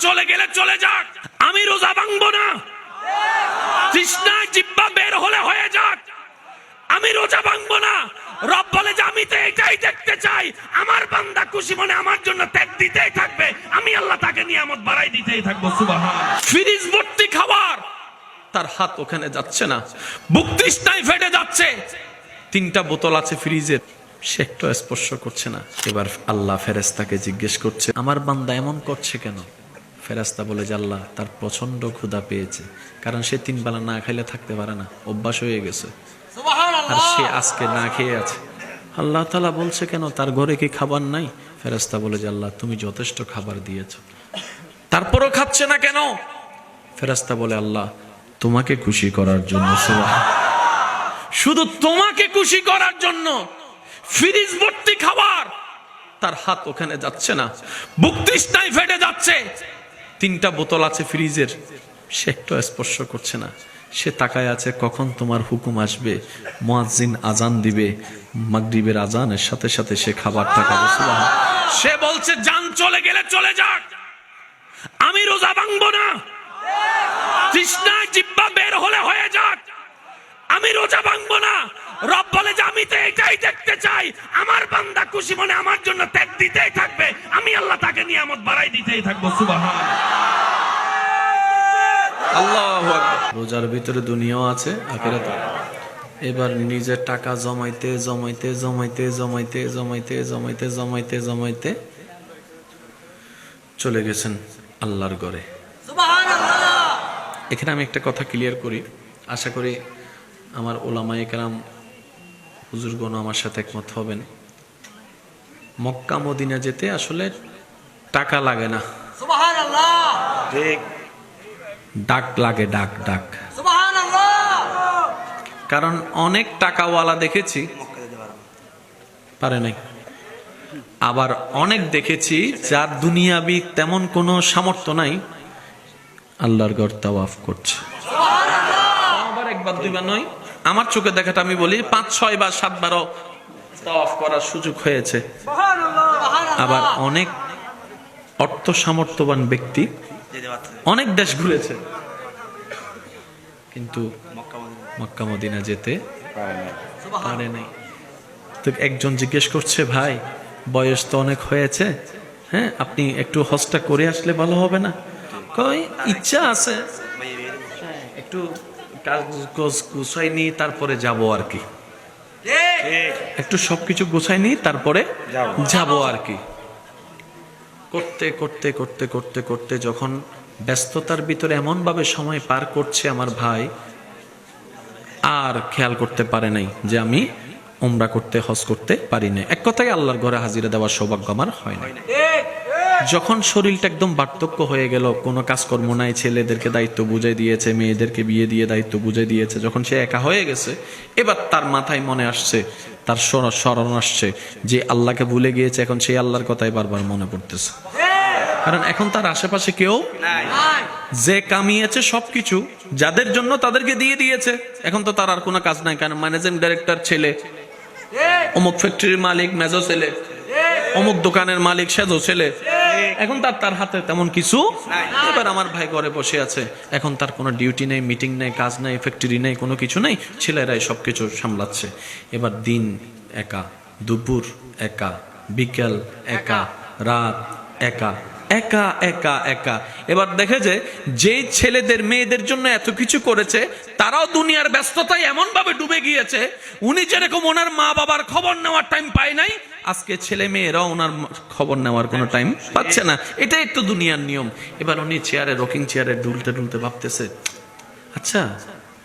চলে গেলে চলে যাক। আমি রোজা ভাঙবো না। তৃষ্ণায় জিব্বা বের হলে হয়ে যাক। আমি রোজা ভাঙবো না। রব বলে যে, আমি তো এটাই দেখতে চাই। আমার বান্দা খুশি মনে আমার জন্য ত্যাগ দিতেই থাকবে। আমি আল্লাহ তাকে নিয়ামত বাড়াই দিতেই থাকব। সুবহান ফ্রিজ ভর্তি খাবার তার হাত ওখানে যাচ্ছে না। বুক ফেটে যাচ্ছে। তিনটা বোতল আছে ফ্রিজের। সে একটু স্পর্শ করছে না। এবার আল্লাহ ফেরেস্তাকে জিজ্ঞেস করছে, আমার বান্দা এমন করছে কেন? ফেরাস্তা বলে আল্লাহ তার প্রচণ্ড ক্ষুধা পেয়েছে। কারণ সে তিন বেলা না খাইলে থাকতে পারে না অভ্যাস হয়ে গেছে। আর সে আজকে না খেয়ে আছে। আল্লাহ তালা বলছে কেন তার ঘরে কি খাবার নাই? ফেরাস্তা বলে যে আল্লাহ তুমি যথেষ্ট খাবার দিয়েছ। তারপরও খাচ্ছে না কেন? ফেরাস্তা বলে আল্লাহ তোমাকে খুশি করার জন্য শুধু তোমাকে খুশি করার জন্য ফ্রিজ ভর্তি খাবার তার হাত ওখানে যাচ্ছে না বুক তৃষ্ণায় ফেটে যাচ্ছে। তিনটা বোতল আছে ফ্রিজের। সে একটু স্পর্শ করছে না। সে তাকায় আছে, কখন তোমার হুকুম আসবে? মুয়াজ্জিন আজান দিবে, মাগরিবের আজানের সাথে সাথে সে খাবার খাবে। সুবহান। সে বলছে, যান, চলে গেলে চলে যাক। আমি রোজা ভাঙবো না। তৃষ্ণায় জিব্বা বের হলে হয়ে যাক। আমি রোজা ভাঙবো না। রব বলে যে আমি তো এটাই দেখতে চাই। আমার বান্দা খুশি মনে আমার জন্য ত্যাগ দিতেই থাকবে। আমি আল্লাহ তাকে নিয়ামত বাড়াই দিতেই থাকব। সুবহান আল্লাহ রোজার ভিতরে দুনিয়াও আছে আখেরাত এবার নিজের টাকা জমাইতে জমাইতে জমাইতে জমাইতে জমাইতে জমাইতে জমাইতে জমাইতে চলে গেছেন আল্লাহর ঘরে। এখানে আমি একটা কথা ক্লিয়ার করি। আশা করি আমার ওলামায়ে কেরাম হুজুরগণ আমার সাথে একমত হবেন। মক্কা মদিনা যেতে আসলে টাকা লাগে না। ডাক লাগে ডাক ডাক। কারণ অনেক টাকাওয়ালা দেখেছি। মক্কা যেতে পারব পারে নাই। আবার অনেক দেখেছি যার দুনিয়াবি তেমন কোনো সামর্থ্য নাই। আল্লাহর ঘর তাওয়াফ করছে। আবার একবার দুইবার নয়। আমার চোখে দেখাটা আমি বলি, পাঁচ, ছয় বার সাতবারও তাওয়াফ করার সুযোগ হয়েছে। আবার অনেক অর্থ সামর্থ্যবান ব্যক্তি অনেক দেশ ঘুরেছে। কিন্তু মক্কা মদিনা যেতে পারে নাই। তো একজন জিজ্ঞেস করছে, ভাই, বয়স তো অনেক হয়েছে হ্যাঁ আপনি একটু হজটা করে আসলে ভালো হবে না? কই ইচ্ছা আছে। একটু গুছাই তারপরে যাব আর কি। একটু সবকিছু গুছাই তারপরে যাব। আর কি। করতে করতে করতে করতে করতে যখন ব্যস্ততার ভিতরে এমন ভাবে সময় পার করছে আমার ভাই আর খেয়াল করতে পারে নাই যে আমি ওমরা করতে হজ করতে পারি না এক কথায় আল্লাহর ঘরে হাজিরা দেওয়ার সৌভাগ্য আমার হয় না যখন শরীরটা একদম বার্ধক্য হয়ে গেল, কোনো কাজকর্ম নাই, ছেলেদেরকে দায়িত্ব বুঝে দিয়েছে, মেয়েদেরকে বিয়ে দিয়ে দায়িত্ব বুঝে দিয়েছে, যখন সে একা হয়ে গেছে, এবার তার মাথায় মনে আসছে, তার স্মরণ আসছে যে আল্লাহকে ভুলে গিয়েছে, এখন সেই আল্লাহর কথাই বারবার মনে পড়তেছে। কারণ এখন তার আশেপাশে কেউ যে কামিয়েছে সবকিছু, যাদের জন্য তাদেরকে দিয়ে দিয়েছে, এখন তো তার আর কোনো কাজ নাই, কারণ ম্যানেজিং ডাইরেক্টর ছেলে, অমুক ফ্যাক্টরির মালিক, মেজো ছেলে, অমুক দোকানের মালিক, সেজো ছেলে এখন তার তার হাতে তেমন কিছু এবার আমার ভাই ঘরে বসে আছে। এখন তার কোনো ডিউটি নেই মিটিং নেই কাজ নেই ফ্যাক্টরি নেই কোনো কিছু নেই। ছেলেরাই সবকিছু সামলাচ্ছে। এবার দিন একা দুপুর একা বিকেল একা রাত একা একা একা একা। এবার দেখে যে যেই ছেলেদের মেয়েদের জন্য এত কিছু করেছে তারাও দুনিয়ার ব্যস্ততায় এমন ভাবে ডুবে গিয়েছে উনি যেরকম ওনার মা বাবার খবর নেওয়ার টাইম পায় নাই আজকে ছেলে মেয়েরাও ওনার খবর নেওয়ার কোনো টাইম পাচ্ছে না। এটাই তো দুনিয়ার নিয়ম। এবার উনি চেয়ারে রকিং চেয়ারে ডুলতে ডুলতে ভাবতেছে আচ্ছা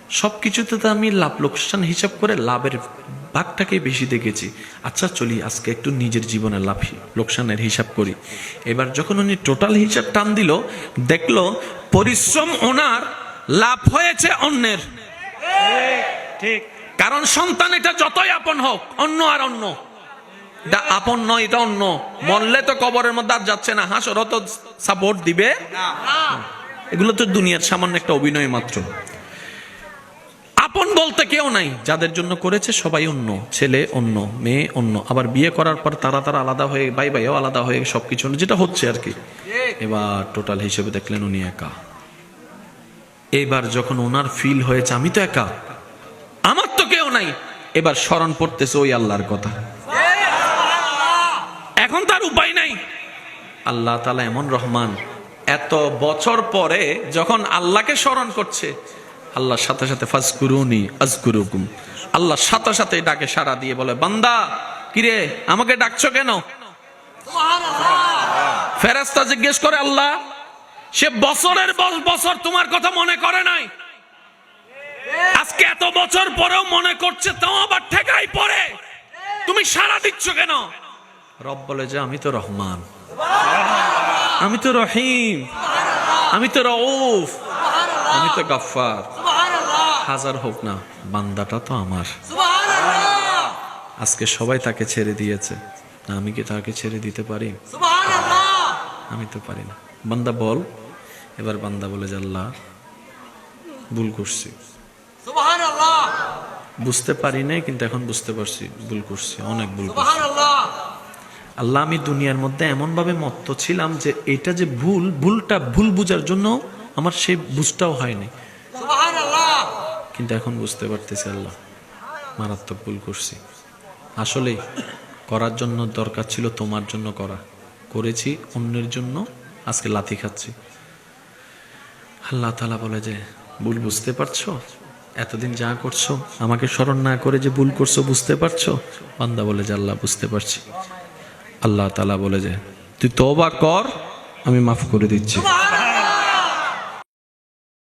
সবকিছুতে তো আমি লাভ লোকসান হিসাব করে লাভের ভাগটাকে বেশি দেখেছি। আচ্ছা চলি আজকে একটু নিজের জীবনের লাভ লোকসানের হিসাব করি। এবার যখন উনি টোটাল হিসাব টান দিল দেখল পরিশ্রম ওনার লাভ হয়েছে অন্যের। ঠিক। কারণ সন্তান এটা যতই আপন হোক অন্য আর অন্য। এটা আপন নয়, এটা অন্য। মরলে তো কবরের মধ্যে আর যাচ্ছে না। হাসরও তো সাপোর্ট দিবে। এগুলো তো দুনিয়ার সামান্য একটা অভিনয় মাত্র। আপন বলতে কেউ নাই। যাদের জন্য করেছে সবাই অন্য। ছেলে অন্য, মেয়ে অন্য। আবার বিয়ে করার পর তারা তারা আলাদা হয়ে, ভাই ভাইও আলাদা হয়ে সবকিছু যেটা হচ্ছে আর কি। এবার টোটাল হিসেবে দেখলেন উনি একা। এবার যখন ওনার ফিল হয়েছে, আমি তো একা। আমার তো কেউ নাই। এবার স্মরণ পড়তেছে ওই আল্লাহর কথা। এখন তার উপায় নাই। আল্লাহ তালা এমন রহমান। এত বছর পরে যখন আল্লাহকে স্মরণ করছে, আল্লাহর সাথে সাথে ফাজকুরুনি আজকুরুকুম। আল্লাহ সাথে সাথে ডাকে সারা দিয়ে বলে, বান্দা, কিরে, আমাকে ডাকছো কেন? ফেরেস্তা জিজ্ঞেস করে, আল্লাহ, সে বছরের বছর তোমার কথা মনে করে নাই। আজকে এত বছর পরেও মনে করছে, তাও আবার ঠেকাই পড়ে। তুমি সারা দিচ্ছ কেন? রব বলে যে, আমি তো রহমান। আমি তো রহিম। আমি তো রউফ। আমি তো গাফফার। হাজার হোক না, বান্দাটা তো আমার। আজকে সবাই তাকে ছেড়ে দিয়েছে। না, আমি কি তাকে ছেড়ে দিতে পারি? আমি তো পারি না। বান্দা বল। এবার বান্দা বলে যে, আল্লাহ, ভুল করছি। বুঝতে পারি নাই, কিন্তু এখন বুঝতে পারছি, ভুল করছি, অনেক ভুল করছি। আল্লাহ আমি দুনিয়ার মধ্যে এমনভাবে মত্ত ছিলাম যে এটা যে ভুল ভুলটা ভুল বুঝার জন্য আমার সেই বুঝটাও হয়নি। কিন্তু এখন বুঝতে পারতেছি আল্লাহ মারাত্মক ভুল করছি। আসলে করার জন্য দরকার ছিল তোমার জন্য করা। করেছি অন্যের জন্য আজকে লাথি খাচ্ছি। আল্লাহ তালা বলে যে ভুল বুঝতে পারছ? এতদিন যা করছ আমাকে স্মরণ না করে যে ভুল করছ বুঝতে পারছ? বান্দা বলে যে আল্লাহ বুঝতে পারছি। আল্লাহ তালা বলে যে তুই তবা কর আমি মাফ করে দিচ্ছি।